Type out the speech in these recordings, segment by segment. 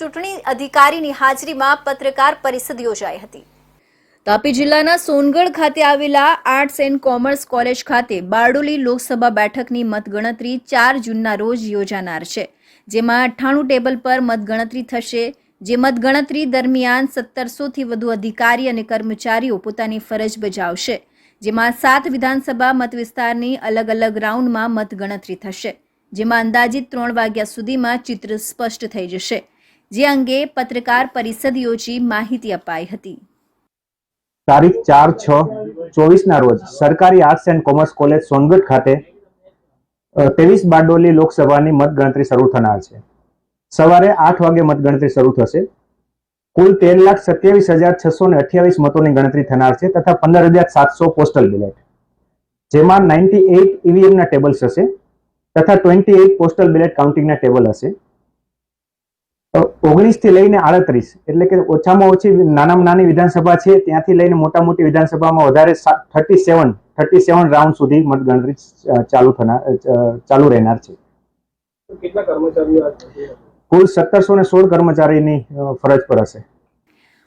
ચૂંટણી અધિકારીની હાજરીમાં પત્રકાર પરિષદ યોજાઈ હતી. તાપી જિલ્લાના સોનગઢ ખાતે આવેલા આર્ટ્સ એન્ડ કોમર્સ કોલેજ ખાતે બારડોલી લોકસભા બેઠકની મતગણતરી ચાર જૂનના રોજ યોજાનાર છે, જેમાં અઠ્ઠાણું ટેબલ પર મતગણતરી થશે, જે મતગણતરી દરમિયાન સત્તરસોથી વધુ અધિકારી અને કર્મચારીઓ પોતાની ફરજ બજાવશે, જેમાં સાત વિધાનસભા મતવિસ્તારની અલગ અલગ રાઉન્ડમાં મતગણતરી થશે, જેમાં અંદાજિત ત્રણ વાગ્યા સુધીમાં ચિત્ર સ્પષ્ટ થઈ જશે. જે અંગે પત્રકાર પરિષદ યોજી માહિતી અપાઈ હતી. તારીખ ચાર છ ચોવીસના રોજ સરકારી arts and commerce college Songadh ખાતે ત્રેવીસ બારડોલી લોકસભાની મતગણતરી શરૂ થનાર છે. સવારે આઠ વાગે મતગણતરી શરૂ થશે. કુલ તેર લાખ સત્યાવીસ હજાર છસો ને અઠ્યાવીસ મતોની ગણતરી થનાર છે તથા પંદર હજાર સાતસો પોસ્ટલ બેલેટ. જેમાં નાઇન્ટી એઇટ ઈવીએમના ટેબલ્સ હશે તથા ટ્વેન્ટી એઇટ પોસ્ટલ બેલેટ કાઉન્ટિંગના ટેબલ હશે. ઓગણીસથી લઈને આડત્રીસ. એટલે કે ઓછામાં ઓછી નાનામાં નાની વિધાનસભા છે ત્યાંથી લઈને મોટા મોટી વિધાનસભામાં વધારે thirty seven thirty seven round સુધી મતગણતરી ચાલુ થનાર ચાલુ રહેનાર છે. કેટલા કર્મચારીઓ કુલ સત્તરસો ને સોળ કર્મચારીની ફરજ પર હશે.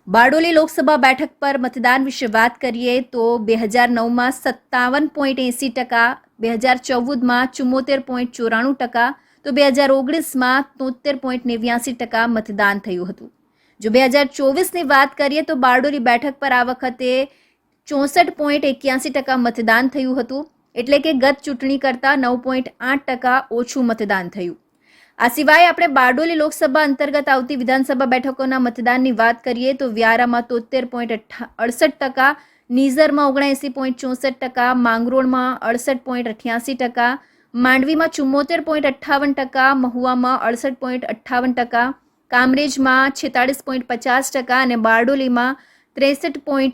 બારડોલી લોકસભા બેઠક પર મતદાન વિશે વાત કરીએ તો બે હજાર નવમાં સત્તાવન પોઈન્ટ એંસી ટકા બે હજાર ચૌદમાં ચુમ્મોતેર પોઈન્ટ ચોરાણું ટકા તો બે હજાર ઓગણીસમાં તોતેર પોઈન્ટ નેવ્યાસી ટકા મતદાન થયું હતું. જો બે હજાર ચોવીસની વાત કરીએ તો બારડોલી બેઠક પર આ વખતે ચોસઠ પોઈન્ટ એક્યાસી ટકા મતદાન થયું હતું, એટલે કે ગત ચૂંટણી કરતાં નવ પોઈન્ટ આઠ ટકા ઓછું મતદાન થયું. આ સિવાય આપણે બારડોલી લોકસભા અંતર્ગત આવતી વિધાનસભા બેઠકોના મતદાનની વાત કરીએ તો વ્યારામાં તોતેર પોઈન્ટ અડસઠ ટકા, નીઝરમાં ઓગણએંસી પોઈન્ટ ચોસઠ ટકા, માંગરોળમાં અડસઠ પોઈન્ટ અઠ્યાસી ટકા માંડવીમાં ચુમ્મોતેર પોઈન્ટ અઠ્ઠાવન ટકા, મહુવામાં અડસઠ પોઈન્ટ અઠ્ઠાવન ટકા, કામરેજમાં છેતાળીસ પોઈન્ટ પચાસ ટકા અને બારડોલીમાં ત્રેસઠ પોઈન્ટ